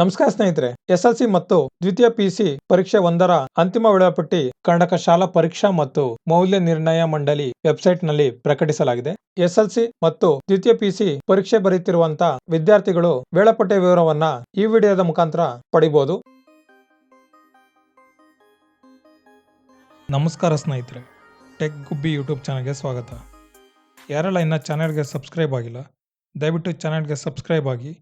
ನಮಸ್ಕಾರ ಸ್ನೇಹಿತರೆ, ಎಸ್ಎಲ್ಸಿ ಮತ್ತು ದ್ವಿತೀಯ ಪಿಸಿ ಪರೀಕ್ಷೆ ಒಂದರ ಅಂತಿಮ ವೇಳಾಪಟ್ಟಿ ಕರ್ನಾಟಕ ಶಾಲಾ ಪರೀಕ್ಷಾ ಮತ್ತು ಮೌಲ್ಯ ನಿರ್ಣಯ ಮಂಡಳಿ ವೆಬ್ಸೈಟ್ನಲ್ಲಿ ಪ್ರಕಟಿಸಲಾಗಿದೆ. ಎಸ್ಎಲ್ಸಿ ಮತ್ತು ದ್ವಿತೀಯ ಪಿಸಿ ಪರೀಕ್ಷೆ ಬರೆಯುತ್ತಿರುವಂತಹ ವಿದ್ಯಾರ್ಥಿಗಳು ವೇಳಾಪಟ್ಟಿ ವಿವರವನ್ನ ಈ ವಿಡಿಯೋದ ಮುಖಾಂತರ ಪಡಿಬಹುದು ನಮಸ್ಕಾರ ಸ್ನೇಹಿತರೆ, ಟೆಕ್ ಗುಬ್ಬಿ ಯೂಟ್ಯೂಬ್ ಚಾನಲ್ಗೆ ಸ್ವಾಗತ. ಯಾರೆಲ್ಲ ಇನ್ನ ಚಾನೆಲ್ಗೆ ಸಬ್ಸ್ಕ್ರೈಬ್ ಆಗಿಲ್ಲ, ದಯವಿಟ್ಟು ಚಾನೆಲ್ಗೆ ಸಬ್ಸ್ಕ್ರೈಬ್ ಆಗಿ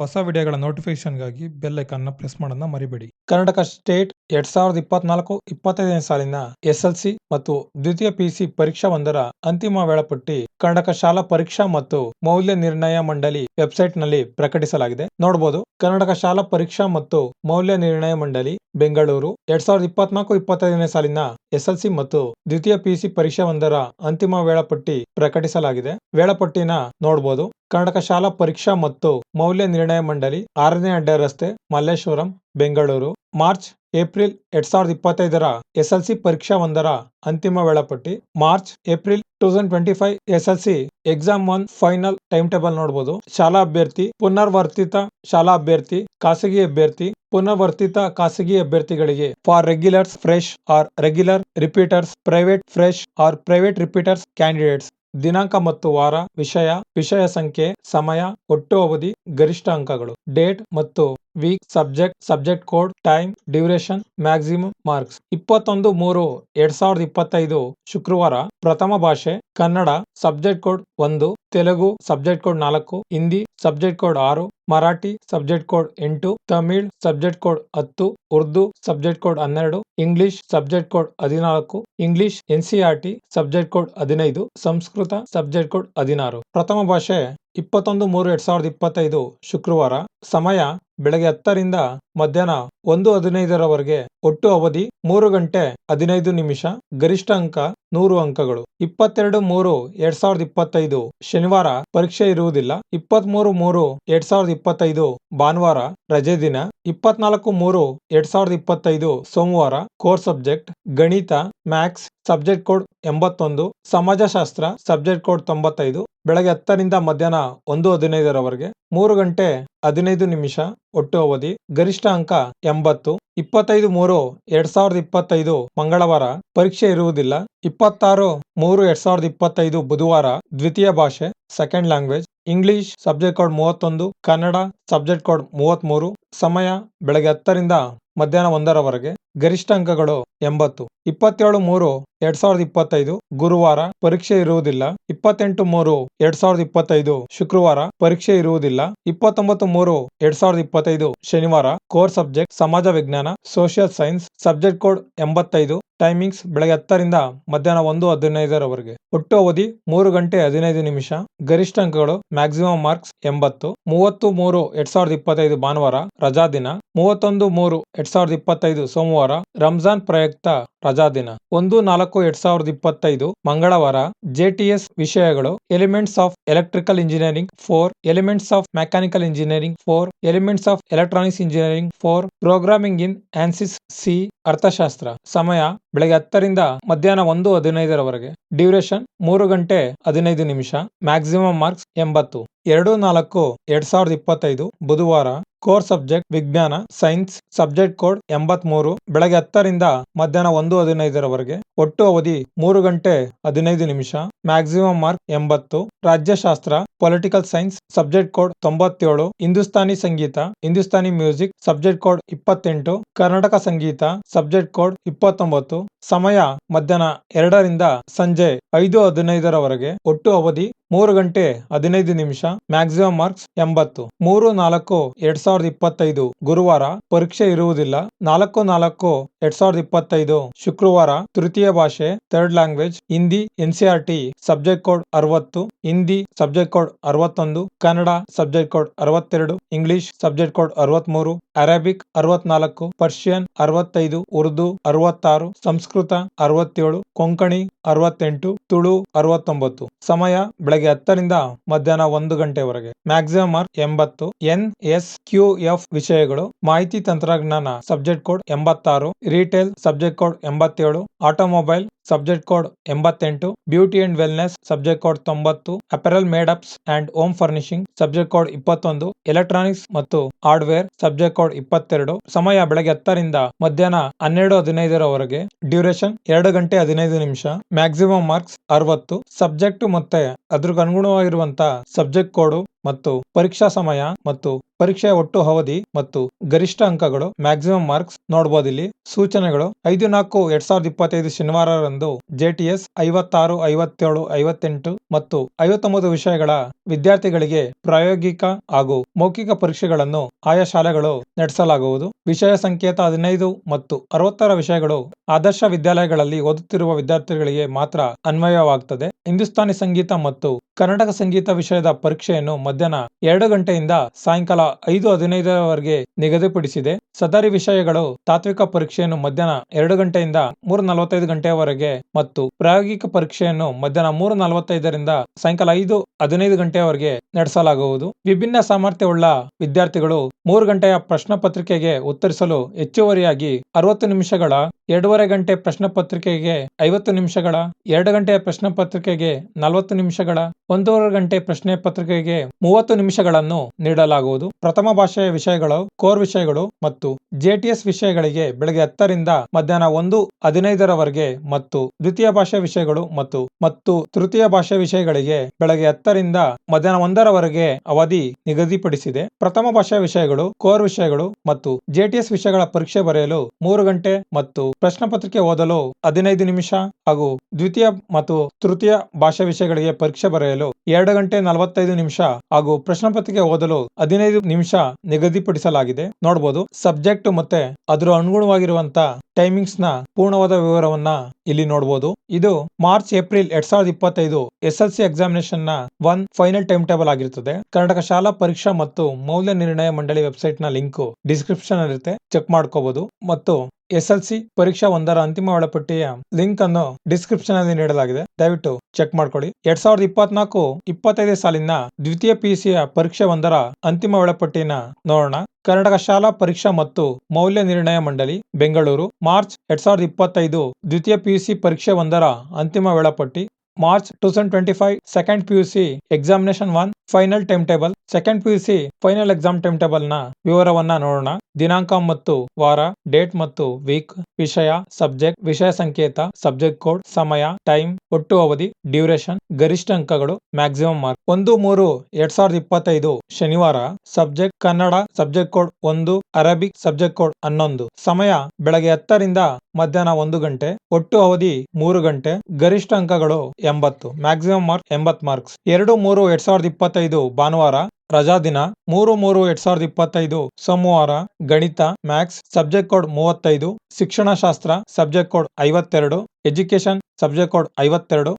ಹೊಸ ವಿಡಿಯೋಗಳ ನೋಟಿಫಿಕೇಶನ್ಗಾಗಿ ಬೆಲ್ ಐಕನ್ನ ಪ್ರೆಸ್ ಮಾಡೋದನ್ನ ಮರಿಬೇಡಿ. ಕರ್ನಾಟಕ ಸ್ಟೇಟ್ ಎರಡ್ ಸಾವಿರದ ಇಪ್ಪತ್ನಾಲ್ಕು ಇಪ್ಪತ್ತೈದನೇ ಸಾಲಿನ ಎಸ್ಎಲ್ಸಿ ಮತ್ತು ದ್ವಿತೀಯ ಪಿಸಿ ಪರೀಕ್ಷಾ ಒಂದರ ಅಂತಿಮ ವೇಳಾಪಟ್ಟಿ ಕರ್ನಾಟಕ ಶಾಲಾ ಪರೀಕ್ಷಾ ಮತ್ತು ಮೌಲ್ಯ ನಿರ್ಣಯ ಮಂಡಳಿ ವೆಬ್ಸೈಟ್ನಲ್ಲಿ ಪ್ರಕಟಿಸಲಾಗಿದೆ. ನೋಡಬಹುದು ಕರ್ನಾಟಕ ಶಾಲಾ ಪರೀಕ್ಷಾ ಮತ್ತು ಮೌಲ್ಯ ನಿರ್ಣಯ ಮಂಡಳಿ ಬೆಂಗಳೂರು ಎರಡ್ ಸಾವಿರದ ಇಪ್ಪತ್ನಾಲ್ಕು ಇಪ್ಪತ್ತೈದನೇ ಸಾಲಿನ ಎಸ್ಎಲ್ಸಿ ಮತ್ತು ದ್ವಿತೀಯ ಪಿಸಿ ಪರೀಕ್ಷಾ ಒಂದರ ಅಂತಿಮ ವೇಳಾಪಟ್ಟಿ ಪ್ರಕಟಿಸಲಾಗಿದೆ. ವೇಳಾಪಟ್ಟಿನ ನೋಡಬಹುದು ಕರ್ನಾಟಕ ಶಾಲಾ ಪರೀಕ್ಷಾ ಮತ್ತು ಮೌಲ್ಯ ನಿರ್ಣಯ ಮಂಡಳಿ ಆರನೇ ಅಡ್ಡ ರಸ್ತೆ ಮಲ್ಲೇಶ್ವರಂ, ಬೆಂಗಳೂರು. ಮಾರ್ಚ್, ಏಪ್ರಿಲ್ ಎರಡ್ ಸಾವಿರದ ಇಪ್ಪತ್ತೈದರ ಎಸ್ಎಲ್ಸಿ ಪರೀಕ್ಷಾ ಒಂದರ ಅಂತಿಮ ವೇಳಾಪಟ್ಟಿ. March, April two thousand twenty five SSLC exam one final time table ನೋಡಬಹುದು ಶಾಲಾ ಅಭ್ಯರ್ಥಿ, ಪುನರ್ವರ್ತಿತ ಶಾಲಾ ಅಭ್ಯರ್ಥಿ, ಖಾಸಗಿ ಅಭ್ಯರ್ಥಿ ಪುನರ್ವರ್ತಿತ ಖಾಸಗಿ ಅಭ್ಯರ್ಥಿಗಳಿಗೆ for regulars fresh or regular repeaters, private fresh or private repeaters candidates. ದಿನಾಂಕ ಮತ್ತು ವಾರ, ವಿಷಯ ವಿಷಯ ಸಂಖ್ಯೆ, ಸಮಯ, ಒಟ್ಟು ಅವಧಿ, ಗರಿಷ್ಠ ಅಂಕಗಳು. ಡೇಟ್ ಮತ್ತು week, subject subject code, time, duration, maximum marks. ಇಪ್ಪತ್ತೊಂದು ಮೂರು, ಎರಡ್ ಸಾವಿರದ ಇಪ್ಪತ್ತೈದು, ಶುಕ್ರವಾರ, ಪ್ರಥಮ ಭಾಷೆ, ಕನ್ನಡ, ಸಬ್ಜೆಕ್ಟ್ ಕೋಡ್ ಒಂದು, ತೆಲುಗು, ಸಬ್ಜೆಕ್ಟ್ ಕೋಡ್ ನಾಲ್ಕು, ಹಿಂದಿ, ಸಬ್ಜೆಕ್ಟ್ ಕೋಡ್ ಆರು ಮರಾಠಿ ಸಬ್ಜೆಕ್ಟ್ ಕೋಡ್ ಎಂಟು, ತಮಿಳ್ ಸಬ್ಜೆಕ್ಟ್ ಕೋಡ್ ಹತ್ತು, ಉರ್ದು ಸಬ್ಜೆಕ್ಟ್ ಕೋಡ್ ಹನ್ನೆರಡು, ಇಂಗ್ಲಿಷ್ ಸಬ್ಜೆಕ್ಟ್ ಕೋಡ್ ಹದಿನಾಲ್ಕು, ಇಂಗ್ಲಿಷ್ ಎನ್ಸಿಆರ್ಟಿ ಸಬ್ಜೆಕ್ಟ್ ಕೋಡ್ ಹದಿನೈದು, ಸಂಸ್ಕೃತ ಸಬ್ಜೆಕ್ಟ್ ಕೋಡ್ ಹದಿನಾರು. ಪ್ರಥಮ ಭಾಷೆ ಇಪ್ಪತ್ತೊಂದು ಮೂರು ಎರಡ್ ಸಾವಿರದ ಇಪ್ಪತ್ತೈದು ಶುಕ್ರವಾರ. ಸಮಯ ಬೆಳಗ್ಗೆ ಹತ್ತರಿಂದ ಮಧ್ಯಾಹ್ನ ಒಂದು ಹದಿನೈದರವರೆಗೆ ಒಟ್ಟು ಅವಧಿ ಮೂರು ಗಂಟೆ ಹದಿನೈದು ನಿಮಿಷ, ಗರಿಷ್ಠ ಅಂಕ ನೂರು ಅಂಕಗಳು. ಇಪ್ಪತ್ತೆರಡು ಮೂರು ಎರಡ್ ಸಾವಿರದ ಇಪ್ಪತ್ತೈದು ಶನಿವಾರ ಪರೀಕ್ಷೆ ಇರುವುದಿಲ್ಲ. ಇಪ್ಪತ್ತ್ ಮೂರು ಮೂರು ಎರಡ್ ಸಾವಿರದ ಇಪ್ಪತ್ತೈದು ಭಾನುವಾರ ರಜೆ ದಿನ. ಇಪ್ಪತ್ನಾಲ್ಕು ಮೂರು ಎರಡ್ ಸಾವಿರದ ಇಪ್ಪತ್ತೈದು ಸೋಮವಾರ ಕೋರ್ ಸಬ್ಜೆಕ್ಟ್, ಗಣಿತ, ಮ್ಯಾಥ್ಸ್, ಸಬ್ಜೆಕ್ಟ್ ಕೋಡ್ ಎಂಬತ್ತೊಂದು, ಸಮಾಜಶಾಸ್ತ್ರ, ಸಬ್ಜೆಕ್ಟ್ ಕೋಡ್ ತೊಂಬತ್ತೈದು. ಬೆಳಗ್ಗೆ ಹತ್ತರಿಂದ ಮಧ್ಯಾಹ್ನ ಒಂದು ಹದಿನೈದರವರೆಗೆ ಮೂರು ಗಂಟೆ ಹದಿನೈದು ನಿಮಿಷ ಒಟ್ಟು ಅವಧಿ. ಗರಿಷ್ಠ ಅಂಕ ಎಂಬತ್ತು. ಇಪ್ಪತ್ತೈದು ಮೂರು ಎರಡ್ ಸಾವಿರದ ಇಪ್ಪತ್ತೈದು ಮಂಗಳವಾರ. ಪರೀಕ್ಷೆ ಇರುವುದಿಲ್ಲ. ಇಪ್ಪತ್ತಾರು ಮೂರು ಎರಡ್ ಸಾವಿರದ ಇಪ್ಪತ್ತೈದು ಬುಧವಾರ. ದ್ವಿತೀಯ ಭಾಷೆ second language English subject code ಮೂವತ್ತೊಂದು, ಕನ್ನಡ ಸಬ್ಜೆಕ್ಟ್ ಕೋಡ್ ಮೂವತ್ಮೂರು ಸಮಯ, ಬೆಳಗ್ಗೆ ಹತ್ತರಿಂದ ಮಧ್ಯಾಹ್ನ ಒಂದರವರೆಗೆ ಗರಿಷ್ಠ ಅಂಕಗಳು ಎಂಬತ್ತು. ಇಪ್ಪತ್ತೇಳು ಮೂರು ಎರಡ್ ಸಾವಿರದ ಇಪ್ಪತ್ತೈದು. ಗುರುವಾರ ಪರೀಕ್ಷೆ ಇರುವುದಿಲ್ಲ. ಇಪ್ಪತ್ತೆಂಟು ಮೂರು ಎರಡ್ ಸಾವಿರದ ಇಪ್ಪತ್ತೈದು. ಶುಕ್ರವಾರ ಪರೀಕ್ಷೆ ಇರುವುದಿಲ್ಲ. ಇಪ್ಪತ್ತೊಂಬತ್ತು ಮೂರು ಎರಡ್ ಸಾವಿರದ ಇಪ್ಪತ್ತೈದು. ಶನಿವಾರ ಕೋರ್ ಸಬ್ಜೆಕ್ಟ್ ಸಮಾಜ ವಿಜ್ಞಾನ, ಸೋಷಿಯಲ್ ಸೈನ್ಸ್, ಸಬ್ಜೆಕ್ಟ್ ಕೋಡ್ ಎಂಬತ್ತೈದು. ಟೈಮಿಂಗ್ಸ್ ಬೆಳಗ್ಗೆ ಹತ್ತರಿಂದ ಮಧ್ಯಾಹ್ನ ಒಂದು ಹದಿನೈದರವರೆಗೆ ಒಟ್ಟು ಅವಧಿ ಮೂರು ಗಂಟೆ ಹದಿನೈದು ನಿಮಿಷ. ಗರಿಷ್ಠ ಅಂಕಗಳು ಮ್ಯಾಕ್ಸಿಮಮ್ ಮಾರ್ಕ್ಸ್ ಎಂಬತ್ತು. ಮೂವತ್ತು ಮೂರು ಎರಡ್ ಸಾವಿರದ ಇಪ್ಪತ್ತೈದು ಭಾನುವಾರ ರಜಾ ದಿನ. ಮೂವತ್ತೊಂದು ಮೂರು ಎರಡ್ ಸಾವಿರದ ಇಪ್ಪತ್ತೈದು ಸೋಮವಾರ ರಂಜಾನ್ ಪ್ರಯುಕ್ತ ರಜಾ ದಿನ. ಒಂದು ನಾಲ್ಕು ಎರಡ್ ಸಾವಿರದ ಇಪ್ಪತ್ತೈದು ಮಂಗಳವಾರ ಜೆಟಿಎಸ್ ವಿಷಯಗಳು. Elements of electrical engineering four elements of mechanical engineering four elements of electronics engineering four programming in ANSI C ಅರ್ಥಶಾಸ್ತ್ರ ಸಮಯ ಬೆಳಗ್ಗೆ ಹತ್ತರಿಂದ ಮಧ್ಯಾಹ್ನ ಒಂದು ಹದಿನೈದರವರೆಗೆ. ಡ್ಯೂರೇಷನ್ ಮೂರು ಗಂಟೆ ಹದಿನೈದು ನಿಮಿಷ. ಮ್ಯಾಕ್ಸಿಮಮ್ ಮಾರ್ಕ್ಸ್ ಎಂಬತ್ತು. ಎರಡು ನಾಲ್ಕು ಎರಡ್ ಸಾವಿರದ ಇಪ್ಪತ್ತೈದು ಬುಧವಾರ ಕೋರ್ ಸಬ್ಜೆಕ್ಟ್ ವಿಜ್ಞಾನ, ಸೈನ್ಸ್, ಸಬ್ಜೆಕ್ಟ್ ಕೋಡ್ ಎಂಬತ್ ಮೂರು ಬೆಳಗ್ಗೆ ಹತ್ತರಿಂದ ಮಧ್ಯಾಹ್ನ ಒಂದು ಹದಿನೈದರವರೆಗೆ, ಒಟ್ಟು ಅವಧಿ ಮೂರು ಗಂಟೆ ಹದಿನೈದು ನಿಮಿಷ, ಮ್ಯಾಕ್ಸಿಮಮ್ ಮಾರ್ಕ್ ಎಂಬತ್ತು, ರಾಜ್ಯಶಾಸ್ತ್ರ, ಪೊಲಿಟಿಕಲ್ ಸೈನ್ಸ್, ಸಬ್ಜೆಕ್ಟ್ ಕೋಡ್ ತೊಂಬತ್ತೇಳು, ಹಿಂದೂಸ್ತಾನಿ ಸಂಗೀತ, ಹಿಂದೂಸ್ತಾನಿ ಮ್ಯೂಸಿಕ್, ಸಬ್ಜೆಕ್ಟ್ ಕೋಡ್ ಇಪ್ಪತ್ತೆಂಟು, ಕರ್ನಾಟಕ ಸಂಗೀತ, ಸಬ್ಜೆಕ್ಟ್ ಕೋಡ್ ಇಪ್ಪತ್ತೊಂಬತ್ತು ಸಮಯ ಮಧ್ಯಾಹ್ನ ಎರಡರಿಂದ ಸಂಜೆ ಐದು ಹದಿನೈದರವರೆಗೆ. ಒಟ್ಟು ಅವಧಿ ಮೂರು ಗಂಟೆ ಹದಿನೈದು ನಿಮಿಷ ಮ್ಯಾಕ್ಸಿಮಮ್ ಮಾರ್ಕ್ಸ್ ಎಂಬತ್ತು. ಮೂರು ನಾಲ್ಕು ಎರಡ್ ಸಾವಿರದ ಇಪ್ಪತ್ತೈದು. ಗುರುವಾರ ಪರೀಕ್ಷೆ ಇರುವುದಿಲ್ಲ. ನಾಲ್ಕು ನಾಲ್ಕು ಎರಡ್ ಸಾವಿರದ ಇಪ್ಪತ್ತೈದು. ಶುಕ್ರವಾರ ತೃತೀಯ ಭಾಷೆ third language Hindi NCERT subject code ಅರವತ್ತು, ಹಿಂದಿ ಸಬ್ಜೆಕ್ಟ್ ಕೋಡ್ ಅರವತ್ತೊಂದು, ಕನ್ನಡ ಸಬ್ಜೆಕ್ಟ್ ಕೋಡ್ ಅರವತ್ತೆರಡು ಇಂಗ್ಲಿಷ್ ಸಬ್ಜೆಕ್ಟ್ ಕೋಡ್ ಅರವತ್ಮೂರು ಅರೇಬಿಕ್ ಅರವತ್ನಾಲ್ಕು, ಪರ್ಷಿಯನ್ ಅರವತ್ತೈದು, ಉರ್ದು ಅರವತ್ತಾರು, ಸಂಸ್ಕೃತ ಅರವತ್ತೇಳು, ಕೊಂಕಣಿ ಅರವತ್ತೆಂಟು, ತುಳು ಅರವತ್ತೊಂಬತ್ತು. ಸಮಯ ಬೆಳಗ್ಗೆ ಹತ್ತರಿಂದ ಮಧ್ಯಾಹ್ನ ಒಂದು ಗಂಟೆವರೆಗೆ. ಮ್ಯಾಕ್ಸಿಮಮ್ ಮಾರ್ಕ್ ಎಂಬತ್ತು. ಎನ್ ಎಸ್ ಕ್ಯೂ ಎಫ್ ವಿಷಯಗಳು. ಮಾಹಿತಿ ತಂತ್ರಜ್ಞಾನ ಸಬ್ಜೆಕ್ಟ್ ಕೋಡ್ ಎಂಬತ್ತಾರು. ರಿಟೇಲ್ ಸಬ್ಜೆಕ್ಟ್ ಕೋಡ್ ಎಂಬತ್ತೇಳು. ಆಟೋಮೊಬೈಲ್ ಸಬ್ಜೆಕ್ಟ್ ಕೋಡ್ ಎಂಬತ್ತೆಂಟು, beauty and wellness subject code ತೊಂಬತ್ತು, apparel made-ups and home furnishing subject code ಇಪ್ಪತ್ತೊಂದು, ಎಲೆಕ್ಟ್ರಾನಿಕ್ಸ್ ಮತ್ತು ಹಾರ್ಡ್ವೇರ್ ಸಬ್ಜೆಕ್ಟ್ ಕೋಡ್ ಇಪ್ಪತ್ತೆರಡು, ಸಮಯ ಬೆಳಗ್ಗೆ ಹತ್ತರಿಂದ ಮಧ್ಯಾಹ್ನ ಹನ್ನೆರಡು ಹದಿನೈದರವರೆಗೆ, ಡ್ಯೂರೇಷನ್ ಎರಡು ಗಂಟೆ ಹದಿನೈದು ನಿಮಿಷ, ಮ್ಯಾಕ್ಸಿಮಮ್ ಮಾರ್ಕ್ಸ್ ಅರವತ್ತು, ಸಬ್ಜೆಕ್ಟ್ ಮತ್ತೆ ಅದ್ರಗನುಗುಣವಾಗಿರುವಂತಹ ಸಬ್ಜೆಕ್ಟ್ ಕೋಡ್ ಮತ್ತು ಪರೀಕ್ಷಾ ಸಮಯ ಮತ್ತು ಪರೀಕ್ಷೆಯ ಒಟ್ಟು ಅವಧಿ ಮತ್ತು ಗರಿಷ್ಠ ಅಂಕಗಳು ಮ್ಯಾಕ್ಸಿಮಮ್ ಮಾರ್ಕ್ಸ್ ನೋಡಬಹುದು ಇಲ್ಲಿ ಸೂಚನೆಗಳು, ಐದು ನಾಲ್ಕು, ಎರಡ್ ಸಾವಿರದ ಇಪ್ಪತ್ತೈದು ಶನಿವಾರರಂದು ಜೆಟಿಎಸ್ ಐವತ್ತಾರು, ಐವತ್ತೇಳು, ಐವತ್ತೆಂಟು ಮತ್ತು ಐವತ್ತೊಂಬತ್ತು ವಿಷಯಗಳ ವಿದ್ಯಾರ್ಥಿಗಳಿಗೆ ಪ್ರಾಯೋಗಿಕ ಹಾಗೂ ಮೌಖಿಕ ಪರೀಕ್ಷೆಗಳನ್ನು ಆಯಾ ಶಾಲೆಗಳು ನಡೆಸಲಾಗುವುದು. ವಿಷಯ ಸಂಕೇತ ಹದಿನೈದು ಮತ್ತು ಅರವತ್ತರ ವಿಷಯಗಳು ಆದರ್ಶ ವಿದ್ಯಾಲಯಗಳಲ್ಲಿ ಓದುತ್ತಿರುವ ವಿದ್ಯಾರ್ಥಿಗಳಿಗೆ ಮಾತ್ರ ಅನ್ವಯವಾಗುತ್ತದೆ ಹಿಂದೂಸ್ತಾನಿ ಸಂಗೀತ ಮತ್ತು ಕರ್ನಾಟಕ ಸಂಗೀತ ವಿಷಯದ ಪರೀಕ್ಷೆಯನ್ನು ಮಧ್ಯಾಹ್ನ ಎರಡು ಗಂಟೆಯಿಂದ ಸಾಯಂಕಾಲ ಐದು ಹದಿನೈದರವರೆಗೆ ನಿಗದಿಪಡಿಸಿದೆ. ಸದರಿ ವಿಷಯಗಳು ತಾತ್ವಿಕ ಪರೀಕ್ಷೆಯನ್ನು ಮಧ್ಯಾಹ್ನ ಎರಡು ಗಂಟೆಯಿಂದ ಮೂರು ನಲವತ್ತೈದು ಗಂಟೆಯವರೆಗೆ ಮತ್ತು ಪ್ರಾಯೋಗಿಕ ಪರೀಕ್ಷೆಯನ್ನು ಮಧ್ಯಾಹ್ನ ಮೂರು ನಲವತ್ತೈದರಿಂದ ಸಾಯಂಕಾಲ ಐದು ಹದಿನೈದು ಗಂಟೆಯವರೆಗೆ ನಡೆಸಲಾಗುವುದು. ವಿಭಿನ್ನ ಸಾಮರ್ಥ್ಯವುಳ್ಳ ವಿದ್ಯಾರ್ಥಿಗಳು ಮೂರು ಗಂಟೆಯ ಪ್ರಶ್ನೆ ಪತ್ರಿಕೆಗೆ ಉತ್ತರಿಸಲು ಹೆಚ್ಚುವರಿಯಾಗಿ ಅರವತ್ತು ನಿಮಿಷಗಳ, ಎರಡೂವರೆ ಗಂಟೆ ಪ್ರಶ್ನೆ ಪತ್ರಿಕೆಗೆ ಐವತ್ತು ನಿಮಿಷಗಳ, ಎರಡು ಗಂಟೆಯ ಪ್ರಶ್ನೆ ಪತ್ರಿಕೆಗೆ ನಲವತ್ತು ನಿಮಿಷಗಳ, ಒಂದೂವರೆ ಗಂಟೆ ಪ್ರಶ್ನೆ ಪತ್ರಿಕೆಗೆ ಮೂವತ್ತು ನಿಮಿಷಗಳನ್ನು ನೀಡಲಾಗುವುದು. ಪ್ರಥಮ ಭಾಷೆಯ ವಿಷಯಗಳು, ಕೋರ್ ವಿಷಯಗಳು ಮತ್ತು ಜೆಟಿಎಸ್ ವಿಷಯಗಳಿಗೆ ಬೆಳಗ್ಗೆ ಹತ್ತರಿಂದ ಮಧ್ಯಾಹ್ನ ಒಂದು, ಹದಿನೈದರವರೆಗೆ ಮತ್ತು ದ್ವಿತೀಯ ಭಾಷಾ ವಿಷಯಗಳು ಮತ್ತು ಮತ್ತು ತೃತೀಯ ಭಾಷಾ ವಿಷಯಗಳಿಗೆ ಬೆಳಗ್ಗೆ ಹತ್ತರಿಂದ ಮಧ್ಯಾಹ್ನ ಒಂದರವರೆಗೆ ಅವಧಿ ನಿಗದಿಪಡಿಸಿದೆ. ಪ್ರಥಮ ಭಾಷಾ ವಿಷಯಗಳು, ಕೋರ್ ವಿಷಯಗಳು ಮತ್ತು ಜೆಟಿಎಸ್ ವಿಷಯಗಳ ಪರೀಕ್ಷೆ ಬರೆಯಲು ಮೂರು ಗಂಟೆ ಮತ್ತು ಪ್ರಶ್ನೆ ಪತ್ರಿಕೆ ಓದಲು ಹದಿನೈದು ನಿಮಿಷ ಹಾಗೂ ದ್ವಿತೀಯ ಮತ್ತು ತೃತೀಯ ಭಾಷಾ ವಿಷಯಗಳಿಗೆ ಪರೀಕ್ಷೆ ಬರೆಯಲು ಎರಡು ಗಂಟೆ ನಲವತ್ತೈದು ನಿಮಿಷ ಹಾಗೂ ಪ್ರಶ್ನೆ ಪತ್ರಿಕೆ ಓದಲು ಹದಿನೈದು ನಿಮಿಷ ನಿಗದಿಪಡಿಸಲಾಗಿದೆ. ನೋಡಬಹುದು ಸಬ್ಜೆಕ್ಟ್ ಮತ್ತೆ ಅದರ ಅನುಗುಣವಾಗಿರುವಂತ ಟೈಮಿಂಗ್ಸ್ನ ಪೂರ್ಣವಾದ ವಿವರವನ್ನ ಇಲ್ಲಿ ನೋಡಬಹುದು ಇದು ಮಾರ್ಚ್, ಏಪ್ರಿಲ್ ಎರಡ್ ಸಾವಿರದ ಇಪ್ಪತ್ತೈದು ಎಸ್ ಎಲ್ ಸಿ ಎಕ್ಸಾಮಿನೇಷನ್ನ ಒನ್ ಫೈನಲ್ ಟೈಮ್ ಟೇಬಲ್ ಆಗಿರುತ್ತದೆ. ಕರ್ನಾಟಕ ಶಾಲಾ ಪರೀಕ್ಷಾ ಮತ್ತು ಮೌಲ್ಯ ನಿರ್ಣಯ ಮಂಡಳಿ ವೆಬ್ಸೈಟ್ನ ಲಿಂಕ್ ಡಿಸ್ಕ್ರಿಪ್ಷನ್ ಇರುತ್ತೆ ಚೆಕ್ ಮಾಡ್ಕೋಬಹುದು ಮತ್ತು ಎಸ್ ಎಲ್ ಸಿ ಪರೀಕ್ಷಾ ಒಂದರ ಅಂತಿಮ ವೇಳಾಪಟ್ಟಿಯ ಲಿಂಕ್ ಅನ್ನು ಡಿಸ್ಕ್ರಿಪ್ಷನ್ ಅಲ್ಲಿ ನೀಡಲಾಗಿದೆ. ದಯವಿಟ್ಟು ಚೆಕ್ ಮಾಡ್ಕೊಳ್ಳಿ. ಎರಡ್ ಸಾವಿರದ ಇಪ್ಪತ್ನಾಲ್ಕು ಇಪ್ಪತ್ತೈದು ಸಾಲಿನ ದ್ವಿತೀಯ ಪಿಯುಸಿಯ ಪರೀಕ್ಷೆ ಒಂದರ ಅಂತಿಮ ವೇಳಾಪಟ್ಟಿನ ನೋಡೋಣ. ಕರ್ನಾಟಕ ಶಾಲಾ ಪರೀಕ್ಷಾ ಮತ್ತು ಮೌಲ್ಯ ನಿರ್ಣಯ ಮಂಡಳಿ, ಬೆಂಗಳೂರು ಮಾರ್ಚ್ ಎರಡ್ ಸಾವಿರದ ಇಪ್ಪತ್ತೈದು ದ್ವಿತೀಯ ಪಿಯುಸಿ ಪರೀಕ್ಷೆ ಒಂದರ ಅಂತಿಮ ವೇಳಾಪಟ್ಟಿ. March two thousand twenty five second PUC examination one final time table second C final exam time ಟೇಬಲ್ನ ವಿವರವನ್ನ ನೋಡೋಣ. ದಿನಾಂಕ ಮತ್ತು ವಾರ ಡೇಟ್ ಮತ್ತು ವೀಕ್ ವಿಷಯ ಸಬ್ಜೆಕ್ಟ್ ವಿಷಯ ಸಂಕೇತ ಸಬ್ಜೆಕ್ಟ್ ಕೋಡ್ ಸಮಯ ಟೈಮ್ ಒಟ್ಟು ಅವಧಿ ಡ್ಯೂರೇಷನ್ ಗರಿಷ್ಠ ಅಂಕಗಳು ಮ್ಯಾಕ್ಸಿಮಮ್ ಮಾರ್ಕ್ ಒಂದು, ಮೂರು, ಎರಡ್ ಸಾವಿರದ ಇಪ್ಪತ್ತೈದು ಶನಿವಾರ ಸಬ್ಜೆಕ್ಟ್ ಕನ್ನಡ ಸಬ್ಜೆಕ್ಟ್ ಕೋಡ್ ಒಂದು, ಅರಬಿಕ್ ಸಬ್ಜೆಕ್ಟ್ ಕೋಡ್ ಹನ್ನೊಂದು. ಸಮಯ, ಬೆಳಗ್ಗೆ ಹತ್ತರಿಂದ ಮಧ್ಯಾಹ್ನ ಒಂದು ಗಂಟೆ, ಒಟ್ಟು ಅವಧಿ ಮೂರು ಗಂಟೆ, ಗರಿಷ್ಠ ಅಂಕಗಳು ಎಂಬತ್ತು ಮ್ಯಾಕ್ಸಿಮಮ್ ಮಾರ್ಕ್ ಎಂಬತ್ ಮಾರ್ಕ್ಸ್ ಎರಡು ಮೂರು ಎರಡ್ ಸಾವಿರದ ಇಪ್ಪತ್ತೈದು ಭಾನುವಾರ, ರಜಾ ದಿನ, ಮೂರು ಮೂರು ಎರಡ್ ಸಾವಿರದ ಇಪ್ಪತ್ತೈದು ಸೋಮವಾರ, ಗಣಿತ ಮ್ಯಾಥ್ಸ್ ಸಬ್ಜೆಕ್ಟ್ ಕೋಡ್ ಮೂವತ್ತೈದು ಶಿಕ್ಷಣಶಾಸ್ತ್ರ ಸಬ್ಜೆಕ್ಟ್ ಕೋಡ್ ಐವತ್ತೆರಡು ಎಜುಕೇಶನ್ ಸಬ್ಜೆಕ್ಟ್ ಕೋಡ್ ಐವತ್ತೆರಡು,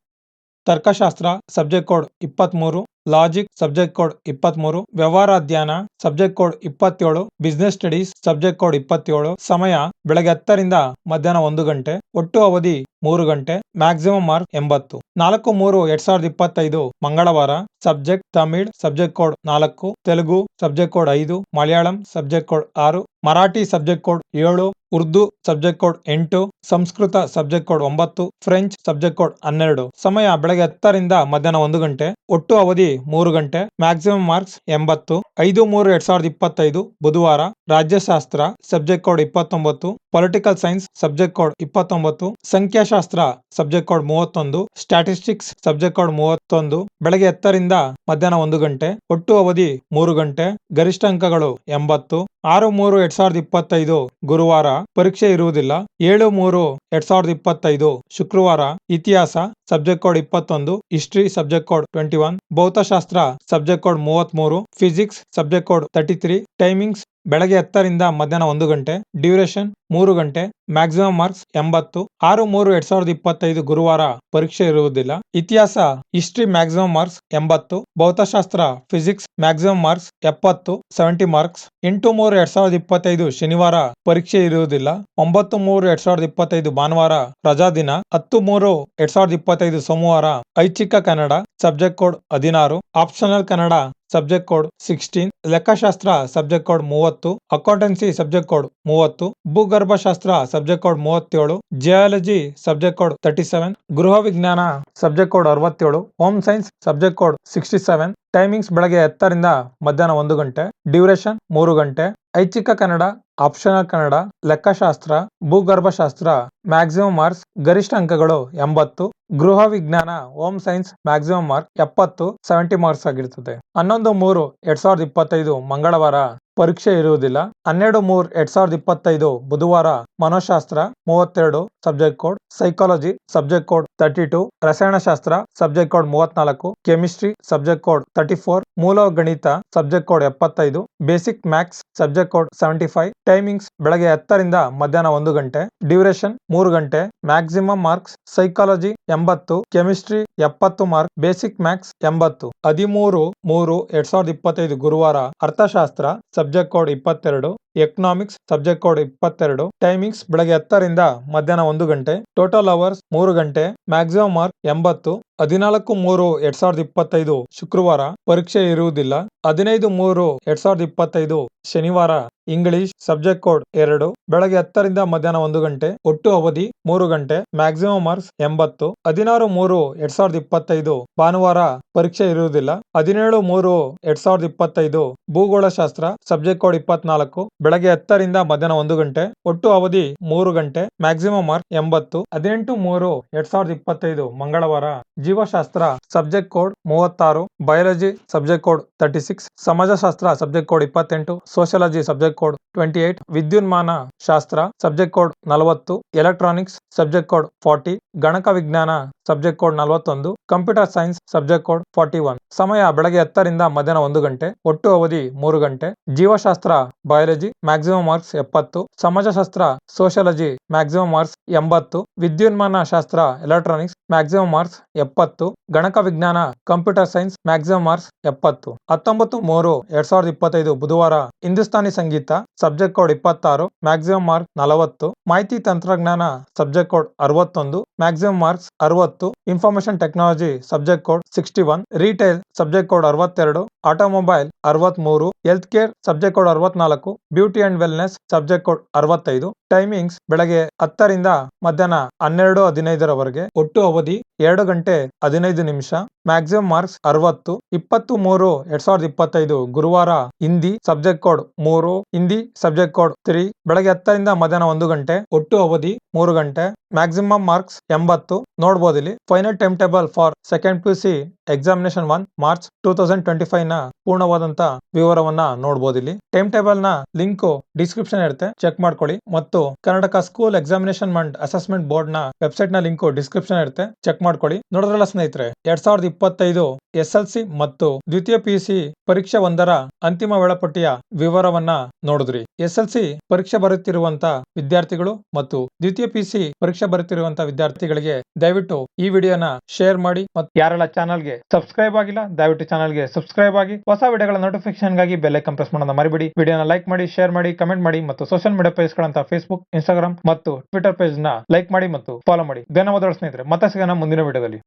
ತರ್ಕಶಾಸ್ತ್ರ ಸಬ್ಜೆಕ್ಟ್ ಕೋಡ್ ಇಪ್ಪತ್ಮೂರು ಲಾಜಿಕ್ ಸಬ್ಜೆಕ್ಟ್ ಕೋಡ್ ಇಪ್ಪತ್ಮೂರು ವ್ಯವಹಾರ ಅಧ್ಯಯನ ಸಬ್ಜೆಕ್ಟ್ ಕೋಡ್ ಇಪ್ಪತ್ತೇಳು ಬಿಸಿನೆಸ್ ಸ್ಟಡೀಸ್ ಸಬ್ಜೆಕ್ಟ್ ಕೋಡ್ ಇಪ್ಪತ್ತೇಳು ಸಮಯ ಬೆಳಗ್ಗೆ ಹತ್ತರಿಂದ ಮಧ್ಯಾಹ್ನ ಒಂದು ಗಂಟೆ ಒಟ್ಟು ಅವಧಿ ಮೂರು ಗಂಟೆ ಮ್ಯಾಕ್ಸಿಮಮ್ ಮಾರ್ಕ್ ಎಂಬತ್ತು ನಾಲ್ಕು ಮೂರು ಎರಡ್ ಸಾವಿರದ ಇಪ್ಪತ್ತೈದು ಮಂಗಳವಾರ ಸಬ್ಜೆಕ್ಟ್ ತಮಿಳ್ ಸಬ್ಜೆಕ್ಟ್ ಕೋಡ್ ನಾಲ್ಕು ತೆಲುಗು ಸಬ್ಜೆಕ್ಟ್ ಕೋಡ್ ಐದು ಮಲಯಾಳಂ ಸಬ್ಜೆಕ್ಟ್ ಕೋಡ್ ಆರು ಮರಾಠಿ ಸಬ್ಜೆಕ್ಟ್ ಕೋಡ್ ಏಳು ಉರ್ದು ಸಬ್ಜೆಕ್ಟ್ ಕೋಡ್ ಎಂಟು ಸಂಸ್ಕೃತ ಸಬ್ಜೆಕ್ಟ್ ಕೋಡ್ ಒಂಬತ್ತು ಫ್ರೆಂಚ್ ಸಬ್ಜೆಕ್ಟ್ ಕೋಡ್ ಹನ್ನೆರಡು ಸಮಯ ಬೆಳಗ್ಗೆ ಹತ್ತರಿಂದ ಮಧ್ಯಾಹ್ನ ಒಂದು ಗಂಟೆ ಒಟ್ಟು ಅವಧಿ ಮೂರು ಗಂಟೆ ಮ್ಯಾಕ್ಸಿಮಮ್ ಮಾರ್ಕ್ಸ್ ಎಂಬತ್ತು, ಐದು ಮೂರು ಎರಡ್ ಸಾವಿರದ ಇಪ್ಪತ್ತೈದು, ಬುಧವಾರ, ರಾಜ್ಯಶಾಸ್ತ್ರ ಸಬ್ಜೆಕ್ಟ್ ಕೋಡ್ ಇಪ್ಪತ್ತೊಂಬತ್ತು ಪೊಲಿಟಿಕಲ್ ಸೈನ್ಸ್ ಸಬ್ಜೆಕ್ಟ್ ಕೋಡ್ ಇಪ್ಪತ್ತೊಂಬತ್ತು, ಸಂಖ್ಯಾಶಾಸ್ತ್ರ ಸಬ್ಜೆಕ್ಟ್ ಕೋಡ್ ಮೂವತ್ತೊಂದು ಸ್ಟಾಟಿಸ್ಟಿಕ್ಸ್ ಸಬ್ಜೆಕ್ಟ್ ಕೋಡ್ ಮೂವತ್ತೊಂದು ಬೆಳಗ್ಗೆ ಹತ್ತರಿಂದ ಮಧ್ಯಾಹ್ನ ಒಂದು ಗಂಟೆ, ಒಟ್ಟು ಅವಧಿ ಮೂರು ಗಂಟೆ, ಗರಿಷ್ಠ ಅಂಕಗಳು ಎಂಬತ್ತು, ಆರು ಮೂರು ಎರಡ್ ಸಾವಿರದ ಇಪ್ಪತ್ತೈದು ಗುರುವಾರ ಪರೀಕ್ಷೆ ಇರುವುದಿಲ್ಲ, ಏಳು ಮೂರು ಎರಡ್ ಸಾವಿರದ ಇಪ್ಪತ್ತೈದು ಶುಕ್ರವಾರ ಇತಿಹಾಸ, ಸಬ್ಜೆಕ್ಟ್ ಕೋಡ್ ಇಪ್ಪತ್ತೊಂದು, history subject code twenty one, ಭೌತಶಾಸ್ತ್ರ ಸಬ್ಜೆಕ್ಟ್ ಕೋಡ್ ಮೂವತ್ತ್ ಮೂರು, physics subject code thirty three, timings ಬೆಳಗ್ಗೆ ಹತ್ತರಿಂದ ಮಧ್ಯಾಹ್ನ ಒಂದು ಗಂಟೆ, ಡ್ಯೂರೇಷನ್ ಮೂರು ಗಂಟೆ, ಮ್ಯಾಕ್ಸಿಮಮ್ ಮಾರ್ಕ್ಸ್ ಎಂಬತ್ತು. ಆರು, ಮೂರು, ಎರಡ್ ಸಾವಿರದ ಇಪ್ಪತ್ತೈದು ಗುರುವಾರ ಪರೀಕ್ಷೆ ಇರುವುದಿಲ್ಲ. ಇತಿಹಾಸ, ಹಿಸ್ಟ್ರಿ ಮ್ಯಾಕ್ಸಿಮಮ್ ಮಾರ್ಕ್ಸ್ ಎಂಬತ್ತು. ಭೌತಶಾಸ್ತ್ರ, ಫಿಸಿಕ್ಸ್ ಮ್ಯಾಕ್ಸಿಮಮ್ ಮಾರ್ಕ್ಸ್ ಎಪ್ಪತ್ತು, ಸೆವೆಂಟಿ ಮಾರ್ಕ್ಸ್. ಎಂಟು, ಮೂರು, ಎರಡ್ ಸಾವಿರದ ಇಪ್ಪತ್ತೈದು ಶನಿವಾರ ಪರೀಕ್ಷೆ ಇರುವುದಿಲ್ಲ. ಒಂಬತ್ತು, ಮೂರು, ಎರಡ್ ಸಾವಿರದ ಇಪ್ಪತ್ತೈದು ಭಾನುವಾರ ರಜಾ ದಿನ. ಹತ್ತು, ಮೂರು, ಎರಡ್ ಸಾವಿರದ ಇಪ್ಪತ್ತೈದು ಸೋಮವಾರ ಐಚ್ಛಿಕ ಕನ್ನಡ, ಸಬ್ಜೆಕ್ಟ್ ಕೋಡ್ ಹದಿನಾರು. Optional Kannada subject code sixteen ಲೆಕ್ಕಶಾಸ್ತ್ರ subject code ಮೂವತ್ತು ಅಕೌಂಟೆನ್ಸಿ ಸಬ್ಜೆಕ್ಟ್ ಕೋಡ್ ಮೂವತ್ತು, ಭೂಗರ್ಭಶಾಸ್ತ್ರ ಸಬ್ಜೆಕ್ಟ್ ಕೋಡ್ ಮೂವತ್ತೇಳು geology subject code thirty seven ಗೃಹ ವಿಜ್ಞಾನ ಸಬ್ಜೆಕ್ಟ್ ಕೋಡ್ ಅರವತ್ತೇಳು home science subject code sixty seven timings ಬೆಳಗ್ಗೆ ಹತ್ತರಿಂದ ಮಧ್ಯಾಹ್ನ ಒಂದು ಗಂಟೆ ಡ್ಯೂರೇಷನ್ ಮೂರು ಗಂಟೆ, ಐಚ್ಛಿಕ ಕನ್ನಡ ಆಪ್ಷನಲ್ ಕನ್ನಡ, ಲೆಕ್ಕಶಾಸ್ತ್ರ, ಭೂಗರ್ಭಶಾಸ್ತ್ರ ಮ್ಯಾಕ್ಸಿಮಮ್ ಮಾರ್ಕ್ಸ್ ಗರಿಷ್ಠ ಅಂಕಗಳು ಎಂಬತ್ತು ಗೃಹ ವಿಜ್ಞಾನ ಹೋಮ್ ಸೈನ್ಸ್, ಮ್ಯಾಕ್ಸಿಮಮ್ ಮಾರ್ಕ್ ಎಪ್ಪತ್ತು, ಸೆವೆಂಟಿ ಮಾರ್ಕ್ಸ್ ಆಗಿರ್ತದೆ. ಹನ್ನೊಂದು ಮೂರು, ಎರಡ್ ಸಾವಿರದ ಇಪ್ಪತ್ತೈದು, ಮಂಗಳವಾರ. ಪರೀಕ್ಷೆ ಇರುವುದಿಲ್ಲ. ಹನ್ನೆರಡು ಮೂರ್ ಎರಡ್ ಸಾವಿರದ ಇಪ್ಪತ್ತೈದು ಬುಧವಾರ ಮನೋಶಾಸ್ತ್ರ ಮೂವತ್ತೆರಡು subject code, psychology subject code thirty two, ರಸಾಯನಶಾಸ್ತ್ರ ಸಬ್ಜೆಕ್ಟ್ ಕೋಡ್ ಮೂವತ್ನಾಲ್ಕು, chemistry subject code thirty four ಮೂಲ ಗಣಿತ ಸಬ್ಜೆಕ್ಟ್ ಕೋಡ್ ಎಪ್ಪತ್ತೈದು, basic maths subject code seventy five, timings ಬೆಳಗ್ಗೆ ಹತ್ತರಿಂದ ಮಧ್ಯಾಹ್ನ ಒಂದು ಗಂಟೆ, ಡ್ಯೂರೇಷನ್ ಮೂರು ಗಂಟೆ, ಮ್ಯಾಕ್ಸಿಮಮ್ ಮಾರ್ಕ್ಸ್ ಸೈಕಾಲಜಿ ಎಂಬತ್ತು, ಕೆಮಿಸ್ಟ್ರಿ ಎಪ್ಪತ್ತು ಮಾರ್ಕ್ ಬೇಸಿಕ್ ಮ್ಯಾಕ್ಸ್ ಎಂಬತ್ತು. ಹದಿಮೂರು, ಮೂರು, ಎರಡ್ ಸಾವಿರದ ಇಪ್ಪತ್ತೈದು ಗುರುವಾರ, ಅರ್ಥಶಾಸ್ತ್ರ ಸಬ್ಜೆಕ್ಟ್ ಕೋಡ್ ಇಪ್ಪತ್ತೆರಡು ಎಕನಾಮಿಕ್ಸ್ ಸಬ್ಜೆಕ್ಟ್ ಕೋಡ್ ಇಪ್ಪತ್ತೆರಡು ಟೈಮಿಂಗ್ಸ್ ಬೆಳಗ್ಗೆ ಹತ್ತರಿಂದ ಮಧ್ಯಾಹ್ನ ಒಂದು ಗಂಟೆ ಟೋಟಲ್ ಅವರ್ಸ್ ಮೂರು ಗಂಟೆ ಮ್ಯಾಕ್ಸಿಮಮ್ ಮಾರ್ಕ್ ಎಂಬತ್ತು. ಹದಿನಾಲ್ಕು, ಮೂರು, ಎರಡ್ ಸಾವಿರದ ಇಪ್ಪತ್ತೈದು ಶುಕ್ರವಾರ ಪರೀಕ್ಷೆ ಇರುವುದಿಲ್ಲ. ಹದಿನೈದು, ಮೂರು, ಎರಡ್ ಸಾವಿರದ ಇಪ್ಪತ್ತೈದು ಶನಿವಾರ, ಇಂಗ್ಲಿಷ್ ಸಬ್ಜೆಕ್ಟ್ ಕೋಡ್ ಎರಡು, ಬೆಳಗ್ಗೆ ಹತ್ತರಿಂದ ಮಧ್ಯಾಹ್ನ ಒಂದು ಗಂಟೆ, ಒಟ್ಟು ಅವಧಿ ಮೂರು ಗಂಟೆ, ಮ್ಯಾಕ್ಸಿಮಮ್ ಮಾರ್ಕ್ಸ್ ಎಂಬತ್ತು, ಹದಿನಾರು ಮೂರು, ಎರಡ್ ಸಾವಿರದ ಇಪ್ಪತ್ತೈದು, ಭಾನುವಾರ ಪರೀಕ್ಷೆ ಇರುವುದಿಲ್ಲ, ಹದಿನೇಳು ಮೂರು, ಎರಡ್ ಸಾವಿರದ ಇಪ್ಪತ್ತೈದು, ಭೂಗೋಳಶಾಸ್ತ್ರ ಸಬ್ಜೆಕ್ಟ್ ಕೋಡ್ ಇಪ್ಪತ್ನಾಲ್ಕು, ಬೆಳಗ್ಗೆ ಹತ್ತರಿಂದ ಮಧ್ಯಾಹ್ನ ಒಂದು ಗಂಟೆ, ಒಟ್ಟು ಅವಧಿ ಮೂರು ಗಂಟೆ, ಮ್ಯಾಕ್ಸಿಮಮ್ ಮಾರ್ಕ್ ಎಂಬತ್ತು, ಹದಿನೆಂಟು ಮೂರು, ಎರಡ್ ಸಾವಿರದ ಇಪ್ಪತ್ತೈದು, ಮಂಗಳವಾರ. ಜೀವಶಾಸ್ತ್ರ, ಸಬ್ಜೆಕ್ಟ್ ಕೋಡ್ ಮೂವತ್ತಾರು, biology, subject code thirty six, ಸಮಾಜಶಾಸ್ತ್ರ, subject code ಇಪ್ಪತ್ತೆಂಟು, sociology, subject code twenty eight, ವಿದ್ಯುನ್ಮಾನ ಶಾಸ್ತ್ರ, ಸಬ್ಜೆಕ್ಟ್ ಕೋಡ್ ನಲವತ್ತು, ಎಲೆಕ್ಟ್ರಾನಿಕ್ಸ್, ಸಬ್ಜೆಕ್ಟ್ ಕೋಡ್ ಫಾರ್ಟಿ, ಗಣಕ ವಿಜ್ಞಾನ, ಸಬ್ಜೆಕ್ಟ್ ಕೋಡ್ ನಲವತ್ತೊಂದು, computer science, subject code forty one. ಸಮಯ ಬೆಳಗ್ಗೆ ಹತ್ತರಿಂದ ಮಧ್ಯಾಹ್ನ ಒಂದು ಗಂಟೆ, ಒಟ್ಟು ಅವಧಿ ಮೂರು ಗಂಟೆ. ಜೀವಶಾಸ್ತ್ರ, ಬಯಾಲಜಿ, ಮ್ಯಾಕ್ಸಿಮಮ್ ಮಾರ್ಕ್ಸ್ ಎಪ್ಪತ್ತು. ಸಮಾಜಶಾಸ್ತ್ರ, ಸೋಷಿಯಾಲಜಿ, ಮ್ಯಾಕ್ಸಿಮಮ್ ಮಾರ್ಕ್ಸ್ ಎಂಬತ್ತು. ವಿದ್ಯುನ್ಮಾನ ಶಾಸ್ತ್ರ, ಎಲೆಕ್ಟ್ರಾನಿಕ್ಸ್, ಮ್ಯಾಕ್ಸಿಮಮ್ ಮಾರ್ಕ್ಸ್ ಎಪ್ಪತ್ತು, ಗಣಕ ವಿಜ್ಞಾನ, ಕಂಪ್ಯೂಟರ್ ಸೈನ್ಸ್ ಮ್ಯಾಕ್ಸಿಮಮ್ ಮಾರ್ಕ್ಸ್ ಎಪ್ಪತ್ತು. ಹತ್ತೊಂಬತ್ತು, ಮೂರು, ಎರಡ್ ಸಾವಿರದ ಇಪ್ಪತ್ತೈದು, ಬುಧವಾರ, ಹಿಂದೂಸ್ತಾನಿ ಸಂಗೀತ, ಸಬ್ಜೆಕ್ಟ್ ಕೋಡ್ ಇಪ್ಪತ್ತಾರು ಮ್ಯಾಕ್ಸಿಮಮ್ ಮಾರ್ಕ್ ನಲವತ್ತು, ಮಾಹಿತಿ ತಂತ್ರಜ್ಞಾನ, ಸಬ್ಜೆಕ್ಟ್ ಕೋಡ್ ಅರವತ್ತೊಂದು ಮ್ಯಾಕ್ಸಿಮಮ್ ಮಾರ್ಕ್ಸ್ ಅರವತ್ತು information technology, subject code sixty one, retail, subject code ಅರವತ್ತೆರಡು, ಆಟೋಮೊಬೈಲ್ ಅರವತ್ಮೂರು, ಹೆಲ್ತ್ ಕೇರ್, ಸಬ್ಜೆಕ್ಟ್ ಕೋಡ್ ಅರವತ್ನಾಲ್ಕು, beauty and wellness, subject code ಅರವತ್ತೈದು. ಟೈಮಿಂಗ್ಸ್, ಬೆಳಗ್ಗೆ ಹತ್ತರಿಂದ ಮಧ್ಯಾಹ್ನ ಹನ್ನೆರಡು ಹದಿನೈದರವರೆಗೆ, ಒಟ್ಟು ಅವಧಿ ಎರಡು ಗಂಟೆ ಹದಿನೈದು ನಿಮಿಷ. ಮ್ಯಾಕ್ಸಿಮಮ್ ಮಾರ್ಕ್ಸ್ ಅರವತ್ತು, ಇಪ್ಪತ್ತು ಮೂರು, ಎರಡ್ ಸಾವಿರದ ಇಪ್ಪತ್ತೈದು, ಗುರುವಾರ ಹಿಂದಿ ಸಬ್ಜೆಕ್ಟ್ ಕೋಡ್ ಮೂರು, ಹಿಂದಿ ಸಬ್ಜೆಕ್ಟ್ ಕೋಡ್ ತ್ರೀ ಬೆಳಗ್ಗೆ ಹತ್ತರಿಂದ ಮಧ್ಯಾಹ್ನ ಒಂದು ಗಂಟೆ, ಒಟ್ಟು ಅವಧಿ ಮೂರು ಗಂಟೆ ಮ್ಯಾಕ್ಸಿಮಮ್ ಮಾರ್ಕ್ಸ್ ಎಂಬತ್ತು. ನೋಡಬಹುದು ಇಲ್ಲಿ final time table for second P C examination one March two thousand twenty ಫೈವ್ನ ಪೂರ್ಣವಾದಂತ ವಿವರವನ್ನ ನೋಡಬಹುದು ಇಲ್ಲಿ. ಟೈಮ್ ಟೇಬಲ್ನ ಲಿಂಕ್ ಡಿಸ್ಕ್ರಿಪ್ಷನ್ ಇರುತ್ತೆ ಚೆಕ್ ಮಾಡ್ಕೊಳ್ಳಿ. ಮತ್ತು Karnataka school examination and assessment ಬೋರ್ಡ್ನ ವೆಬ್ಸೈಟ್ನ ಲಿಂಕ್ ಡಿಸ್ಕ್ರಿಪ್ಷನ್ ಇರುತ್ತೆ ಚೆಕ್ ಮಾಡ್ಕೊಳ್ಳಿ. ನೋಡಿದ್ರಲ್ಲ ಸ್ನೇಹಿತರೆ, ಎರಡ್ ಸಾವಿರದ ಇಪ್ಪತ್ತೈದು ಎಸ್ಎಲ್ಸಿ ಮತ್ತು ದ್ವಿತೀಯ ಪಿಸಿ ಪರೀಕ್ಷೆ ಒಂದರ ಅಂತಿಮ ವೇಳಾಪಟ್ಟಿಯ ವಿವರವನ್ನ ನೋಡಿದ್ರಿ. ಎಸ್ಎಲ್ಸಿ ಪರೀಕ್ಷೆ ಬರುತ್ತಿರುವಂತ ವಿದ್ಯಾರ್ಥಿಗಳು ಮತ್ತು ದ್ವಿತೀಯ ಪಿಸಿ ಪರೀಕ್ಷೆ ಬರುತ್ತಿರುವಂತ ವಿದ್ಯಾರ್ಥಿಗಳಿಗೆ ದಯವಿಟ್ಟು ಈ ವಿಡಿಯೋನ ಶೇರ್ ಮಾಡಿ ಮತ್ತು ಯಾರೆಲ್ಲ ಚಾನಲ್ಗೆ ಸಬ್ಸ್ಕ್ರೈಬ್ ಆಗಿಲ್ಲ, ದಯವಿಟ್ಟು ಚಾನಲ್ಗೆ ಸಬ್ಸ್ಕ್ರೈಬ್ ಆಗಿ ಹೊಸ ವಿಡಿಯೋಗಳ ನೋಟಿಫಿಕೇಶನ್ಗಾಗಿ ಬೆಲ್ ಐಕನ್ ಪ್ರೆಸ್ ಮಾಡೋದನ್ನ ಮರಿಬೇಡಿ. ವಿಡಿಯೋನ ಲೈಕ್ ಮಾಡಿ, ಶೇರ್ ಮಾಡಿ, ಕಮೆಂಟ್ ಮಾಡಿ ಮತ್ತು ಸೋಷಿಯಲ್ ಮೀಡಿಯಾ ಪೇಜ್ ಗಳಂತ ಫೇಸ್ಬುಕ್, ಇನ್ಸ್ಟಾಗ್ರಾಮ್ ಮತ್ತು ಟ್ವಿಟರ್ ಪೇಜ್ನ ಲೈಕ್ ಮಾಡಿ ಮತ್ತು ಫಾಲೋ ಮಾಡಿ. ಧನ್ಯವಾದಗಳು ಸ್ನೇಹಿತರೆ, ಮತ್ತೆ ಸಿಗೋಣ ಮುಂದಿನ ವಿಡಿಯೋದಲ್ಲಿ.